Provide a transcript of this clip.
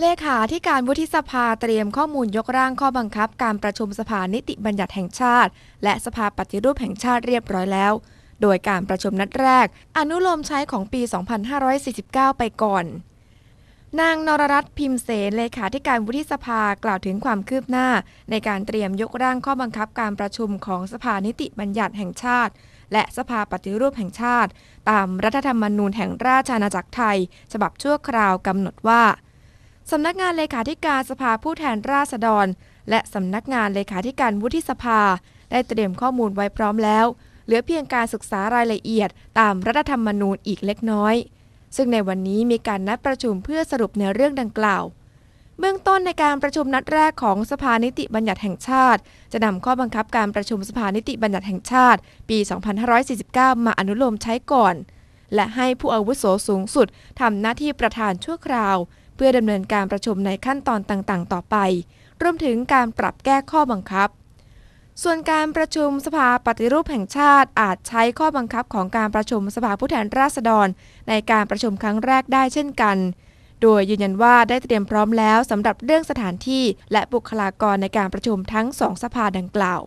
เลขาที่การวุฒิสภาเตรียมข้อมูลยกร่างข้อบังคับ การประชุมสภานิติบัญญัติแห่งชาติ และสภาปฏิรูปแห่งชาติเรียบร้อยแล้ว โดยการประชุมนัดแรก อนุโลมใช้ของปี 2549 ไปก่อน นางนรรัตน์พิมพ์เสนเลขาธิการวุฒิสภากล่าวถึงความคืบหน้า ในการเตรียมยกร่างข้อบังคับการประชุมของสภานิติบัญญัติแห่งชาติ และสภาปฏิรูปแห่งชาติ ตามรัฐธรรมนูญแห่งราชอาณาจักรไทย ฉบับชั่วคราวกำหนดว่า สำนักงานเลขาธิการสภาผู้แทนราษฎร และสำนักงานเลขาธิการวุฒิสภา ได้เตรียมข้อมูลไว้พร้อมแล้ว เหลือเพียงการศึกษารายละเอียดตามรัฐธรรมนูญอีกเล็กน้อย ซึ่งในวันนี้มีการนัดประชุมเพื่อสรุปในเรื่องดังกล่าว เบื้องต้นในการประชุมนัดแรกของสภานิติบัญญัติแห่งชาติ จะนำข้อบังคับการประชุมสภานิติบัญญัติแห่งชาติ ปี 2549 มาอนุโลมใช้ก่อน และให้ผู้อาวุโสสูงสุดทำหน้าที่ประธานชั่วคราว พื่อดำเนินการประชุมในขั้นตอนต่างๆ ต่อไป รวมถึงการปรับแก้ข้อบังคับ ส่วนการประชุมสภาปฏิรูปแห่งชาติอาจใช้ข้อบังคับของการประชุมสภาผู้แทนราษฎร ในการประชุมครั้งแรกได้เช่นกัน โดยยืนยันว่าได้เตรียมพร้อมแล้วสำหรับเรื่องสถานที่และบุคลากรในการประชุมทั้งสองสภาดังกล่าว